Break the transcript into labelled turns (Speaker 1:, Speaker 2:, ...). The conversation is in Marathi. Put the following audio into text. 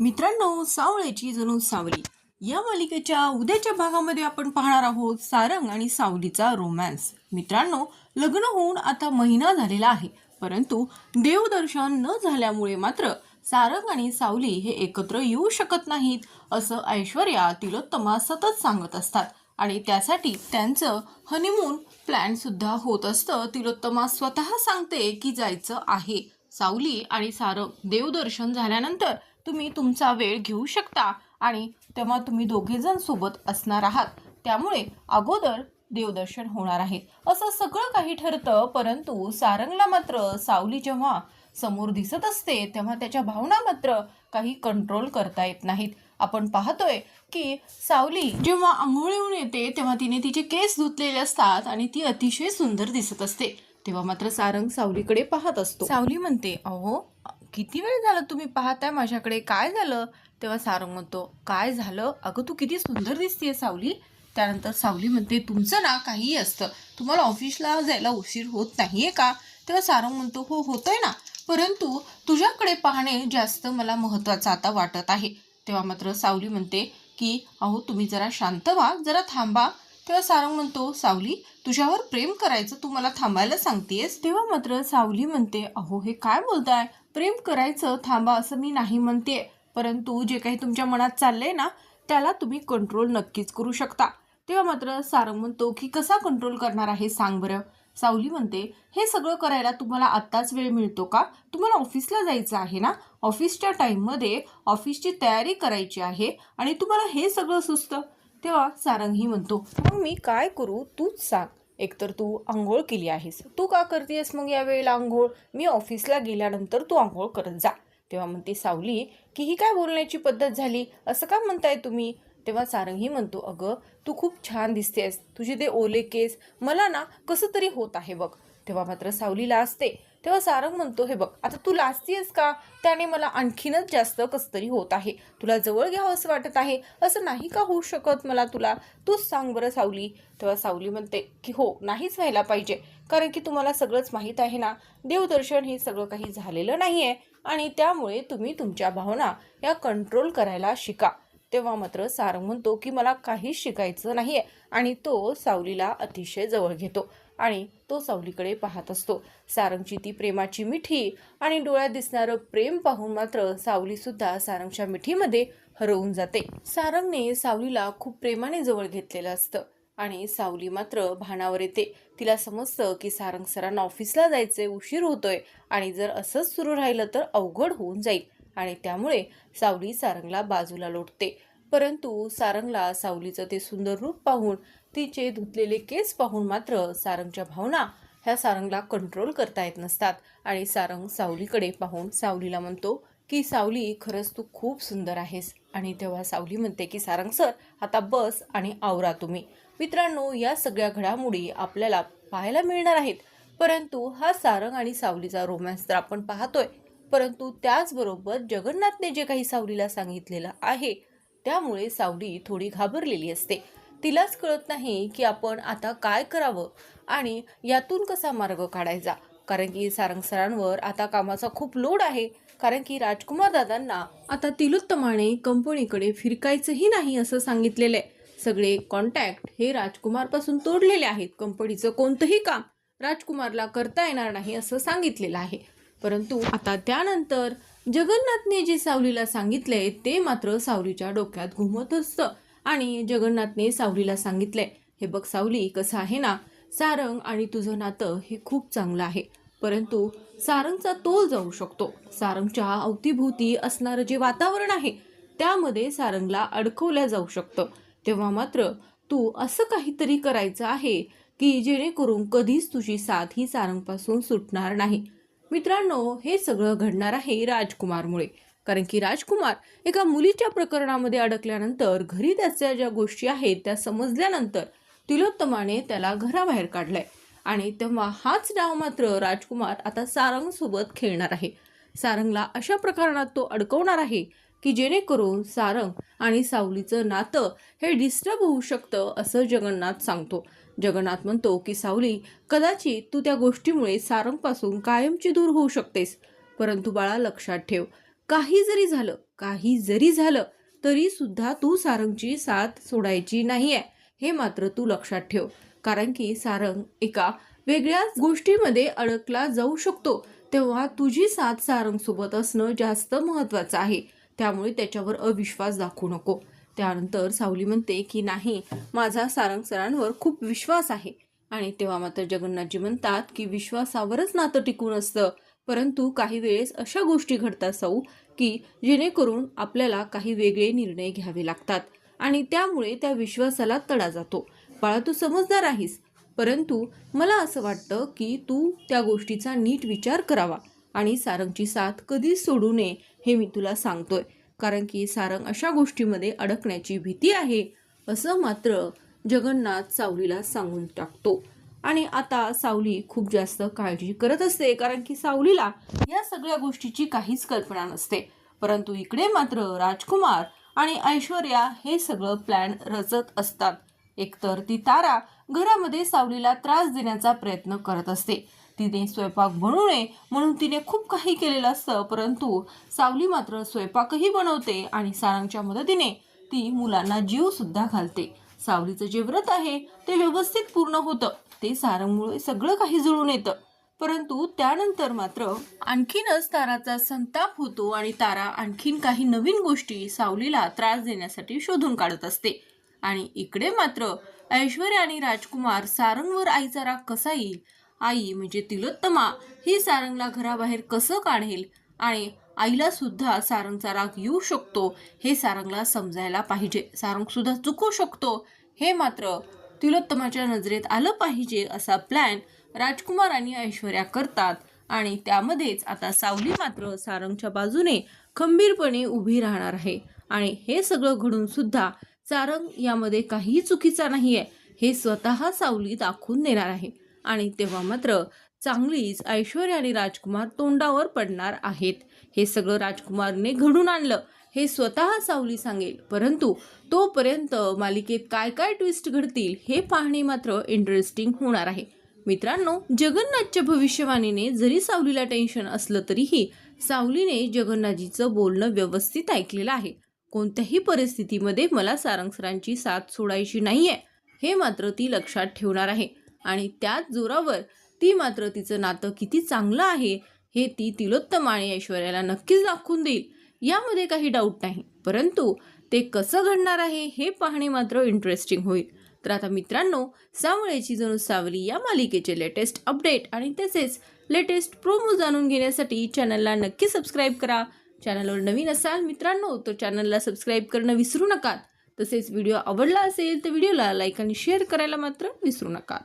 Speaker 1: मित्रांनो सावळ्याची जणू सावली. या मालिकेच्या उद्याच्या भागामध्ये आपण पाहणार आहोत सारंग आणि सावलीचा रोमॅन्स मित्रांनो लग्न होऊन आता महिना झालेला आहे परंतु देवदर्शन न झाल्यामुळे मात्र सारंग आणि सावली हे एकत्र येऊ शकत नाहीत असं ऐश्वर्या तिलोत्तमा सतत सांगत असतात. आणि त्यासाठी त्यांचं हनीमून प्लॅन सुद्धा होत असतं. तिलोत्तमा स्वतः सांगते की जायचं आहे. सावली आणि सारंग देवदर्शन झाल्यानंतर तुम्ही तुमचा वेळ घेऊ शकता आणि तेव्हा तुम्ही दोघेजण सोबत असणार आहात. त्यामुळे अगोदर देवदर्शन होणार आहे. असं सगळं काही ठरतं परंतु सारंगला मात्र सावली जेव्हा समोर दिसत असते तेव्हा त्याच्या भावना मात्र काही कंट्रोल करता येत नाहीत. आपण पाहतोय की सावली जेव्हा आंघोळीहून येते तेव्हा तिने तिचे केस धुतलेले असतात आणि ती अतिशय सुंदर दिसत असते. तेव्हा मात्र सारंग सावलीकडे पाहत असतो. सावली म्हणते अहो किती वेळ झालं तुम्ही पाहताय माझ्याकडे? काय झालं? तेव्हा सारंग म्हणतो काय झालं? अगं तू किती सुंदर दिसतीये सावली. त्यानंतर सावली म्हणते तुमचं ना काही असतं. तुम्हाला ऑफिसला जायला उशीर होत नाही आहे का? तेव्हा सारंग म्हणतो हो होतंय ना. परंतु तुझ्याकडे पाहणे जास्त मला महत्त्वाचं आता वाटत आहे. तेव्हा मात्र सावली म्हणते की अहो तुम्ही जरा शांत व्हा जरा थांबा. तेव्हा सारंग म्हणतो सावली तुझ्यावर प्रेम करायचं तू मला थांबायला सांगतेस तेव्हा मात्र सावली म्हणते अहो हे काय बोलताय? प्रेम करायचं थांबा असं मी नाही म्हणते. परंतु जे काही तुमच्या मनात चाललंय ना त्याला तुम्ही कंट्रोल नक्कीच करू शकता. तेव्हा मात्र सारंग म्हणतो की कसा कंट्रोल करणार आहे सांग बरं. सावली म्हणते हे सगळं करायला तुम्हाला आत्ताच वेळ मिळतो का? तुम्हाला ऑफिसला जायचं आहे ना? ऑफिसच्या टाईममध्ये ऑफिसची तयारी करायची आहे आणि तुम्हाला हे सगळं सुचतं. तेव्हा सारंगही म्हणतो मग मी काय करू? तूच सांग. एकतर तू आंघोळ केली आहेस. तू का करतेस मग या वेळेला आंघोळ? मी ऑफिसला गेल्यानंतर तू आंघोळ करत जा. तेव्हा म्हणते सावली की ही काय बोलण्याची पद्धत झाली? असं का म्हणताय तुम्ही? तेव्हा सारंगही म्हणतो अगं तू खूप छान दिसतेस. तुझे ते ओले केस. मला ना कसं तरी होत आहे बघ. तेव्हा मात्र सावलीला असते तेव्हा सारंग म्हणतो हे बघ आता तू लाजतीयस का? त्याने मला आणखीनच जास्त कसतरी होत आहे. तुला जवळ घ्यावं असं वाटत आहे? असं नाही का होऊ शकत मला तुला? तूच सांग बरं सावली. तेव्हा सावली म्हणते की हो नाहीच व्हायला पाहिजे. कारण की तुम्हाला सगळंच माहीत आहे ना देवदर्शन हे सगळं काही झालेलं नाही आहे आणि त्यामुळे तुम्ही तुमच्या भावना या कंट्रोल करायला शिका. तेव्हा मात्र सारंग म्हणतो की मला काहीच शिकायचं नाही आहे आणि तो सावलीला अतिशय जवळ घेतो आणि तो सावलीकडे पाहत असतो. सारंगची ती प्रेमाची मिठी आणि डोळ्यात दिसणारं प्रेम पाहून मात्र सावलीसुद्धा सारंगच्या मिठीमध्ये हरवून जाते. सारंगने सावलीला खूप प्रेमाने जवळ घेतलेलं असतं आणि सावली मात्र भानावर येते. तिला समजतं की सारंग सरांना ऑफिसला जायचे उशीर होतोय आणि जर असंच सुरू राहिलं तर अवघड होऊन जाईल. आणि त्यामुळे सावली सारंगला बाजूला लोटते. परंतु सारंगला सावलीचं ते सुंदर रूप पाहून तिचे धुतलेले केस पाहून मात्र सारंगच्या भावना ह्या सारंगला कंट्रोल करता येत नसतात. आणि सारंग सावलीकडे पाहून सावलीला म्हणतो की सावली खरंच तू खूप सुंदर आहेस. आणि तेव्हा सावली म्हणते की सारंग सर आता बस आणि आवरा तुम्ही. मित्रांनो या सगळ्या घडामोडी आपल्याला पाहायला मिळणार आहेत. परंतु हा सारंग आणि सावलीचा रोमॅन्स तर आपण पाहतोय. परंतु त्याचबरोबर जगन्नाथने जे काही सावलीला सांगितलेलं आहे त्यामुळे सावली थोडी घाबरलेली असते. तिलाच कळत नाही की आपण आता काय करावं आणि यातून कसा मार्ग काढायचा. कारण की सारंग सरांवर आता कामाचा खूप लोड आहे. कारण की राजकुमार दादांना आता तिलोत्तमाने कंपनीकडे फिरकायचंही नाही असं सांगितलेलं आहे सगळे कॉन्टॅक्ट हे राजकुमारपासून तोडलेले आहेत. कंपनीचं कोणतंही काम राजकुमारला करता येणार नाही असं सांगितलेलं आहे. परंतु आता त्यानंतर जगन्नाथने जे सावलीला सांगितलंय ते मात्र सावलीच्या डोक्यात घुमत असतं. आणि जगन्नाथने सावलीला सांगितलंय हे बघ सावली कसं आहे ना सारंग आणि तुझं नातं हे खूप चांगलं आहे. परंतु सारंगचा तोल जाऊ शकतो. सारंगच्या अवतीभोवती असणारं जे वातावरण आहे त्यामध्ये सारंगला अडकवल्या जाऊ शकतं. तेव्हा मात्र तू असं काहीतरी करायचं आहे की जेणेकरून कधीच तुझी साथ ही सारंगपासून सुटणार नाही. मित्रांनो हे सगळं घडणार आहे राजकुमारमुळे. कारण की राजकुमार एका मुलीच्या प्रकरणामध्ये अडकल्यानंतर घरी त्याच्या ज्या गोष्टी आहेत त्या समजल्यानंतर तिलोत्तमाने त्याला घराबाहेर काढलाय. आणि तेव्हा हाच डाव मात्र राजकुमार आता सारंगसोबत खेळणार आहे. सारंगला अशा प्रकरणात तो अडकवणार आहे की जेणेकरून सारंग आणि सावलीचं नातं हे डिस्टर्ब होऊ शकतं असं जगन्नाथ सांगतो. जगन्नाथ म्हणतो की सावली कदाचित तू त्या गोष्टीमुळे सारंगपासून कायमची दूर होऊ शकतेस. परंतु बाळा लक्षात ठेव. काही जरी झालं काही जरी झालं तरी सुद्धा तू सारंगची साथ सोडायची नाही आहे हे मात्र तू लक्षात ठेव. कारण की सारंग एका वेगळ्याच गोष्टीमध्ये अडकला जाऊ शकतो. तेव्हा तुझी साथ सारंगसोबत असणं जास्त महत्त्वाचं आहे. त्यामुळे त्याच्यावर अविश्वास दाखवू नको. त्यानंतर सावली म्हणते की नाही माझा सारंग सरांवर खूप विश्वास आहे. आणि तेव्हा मात्र जगन्नाथजी म्हणतात की विश्वासावरच नातं टिकून असतं. परंतु काही वेळेस अशा गोष्टी घडतात सौ की जेणेकरून आपल्याला काही वेगळे निर्णय घ्यावे लागतात. आणि त्यामुळे त्या विश्वासाला तडा जातो. बाळा तू समजदार आहेस. परंतु मला असं वाटतं की तू त्या गोष्टीचा नीट विचार करावा. आणि सारंगची साथ कधीच सोडू नये हे मी तुला सांगतोय. कारण की सारंग अशा गोष्टीमध्ये अडकण्याची भीती आहे असं मात्र जगन्नाथ सावलीला सांगून टाकतो. आणि आता सावली खूप जास्त काळजी करत असते कारण की सावलीला या सगळ्या गोष्टीची काहीच कल्पना नसते. परंतु इकडे मात्र राजकुमार आणि ऐश्वर्या हे सगळं प्लॅन रचत असतात. एकतर ती तारा घरामध्ये सावलीला त्रास देण्याचा प्रयत्न करत असते. तिने स्वयंपाक बनवू नये म्हणून तिने खूप काही केलेलं असतं परंतु सावली मात्र स्वयंपाकही बनवते आणि सारंगच्या मदतीने ती मुलांना जीवसुद्धा घालते. सावलीचं जे व्रत आहे ते व्यवस्थित पूर्ण होतं. ते सारंगमुळे सगळं काही जुळून येतं. परंतु त्यानंतर मात्र आणखीनच ताराचा संताप होतो आणि तारा आणखीन काही नवीन गोष्टी सावलीला त्रास देण्यासाठी शोधून काढत असते. आणि इकडे मात्र ऐश्वर्या आणि राजकुमार सारंगवर आईचा राग कसा येईल? आई म्हणजे तिलोत्तमा ही सारंगला घराबाहेर कसं काढेल? आणि आईला सुद्धा सारंगचा राग येऊ शकतो हे सारंगला समजायला पाहिजे. सारंग सुद्धा चुकू शकतो. हे मात्र तिलोत्तमाच्या नजरेत आलं पाहिजे असा प्लॅन राजकुमार आणि ऐश्वर्या करतात. आणि त्यामध्येच आता सावली मात्र सारंगच्या बाजूने खंबीरपणे उभी राहणार आहे. आणि हे सगळं घडून सुद्धा सारंग यामध्ये काहीही चुकीचा नाही आहे हे स्वतः सावली दाखवून देणार आहे. आणि तेव्हा मात्र चांगलीच ऐश्वर्या आणि राजकुमार तोंडावर पडणार आहेत. हे सगळं राजकुमारने घडून आणलं हे स्वतः सावली सांगेल. परंतु तोपर्यंत मालिकेत काय काय ट्विस्ट घडतील हे पाहणे मात्र इंटरेस्टिंग होणार आहे. मित्रांनो जगन्नाथच्या भविष्यवाणीने जरी सावलीला टेन्शन असलं तरीही सावलीने जगन्नाथजीचं बोलणं व्यवस्थित ऐकलेलं आहे. कोणत्याही परिस्थितीमध्ये मला सारंग सरांची साथ सोडायची नाहीये हे मात्र ती लक्षात ठेवणार आहे. आणि त्याच जोरावर ती मात्र तिचं नातं किती चांगलं आहे हे ती तिलोत्तम आणि ऐश्वर्याला नक्कीच दाखवून देईल. यामध्ये काही डाऊट नाही. परंतु ते कसं घडणार आहे हे पाहणे मात्र इंटरेस्टिंग होईल. तर आता मित्रांनो सावळेची जणू सावली या मालिकेचे लेटेस्ट अपडेट आणि तसेच लेटेस्ट प्रोमो जाणून घेण्यासाठी चॅनलला नक्की सबस्क्राईब करा. चॅनलवर नवीन असाल मित्रांनो तर चॅनलला सबस्क्राईब करणं विसरू नका तसेच व्हिडिओ आवडला असेल तर व्हिडिओला लाईक आणि शेअर करायला मात्र विसरू नका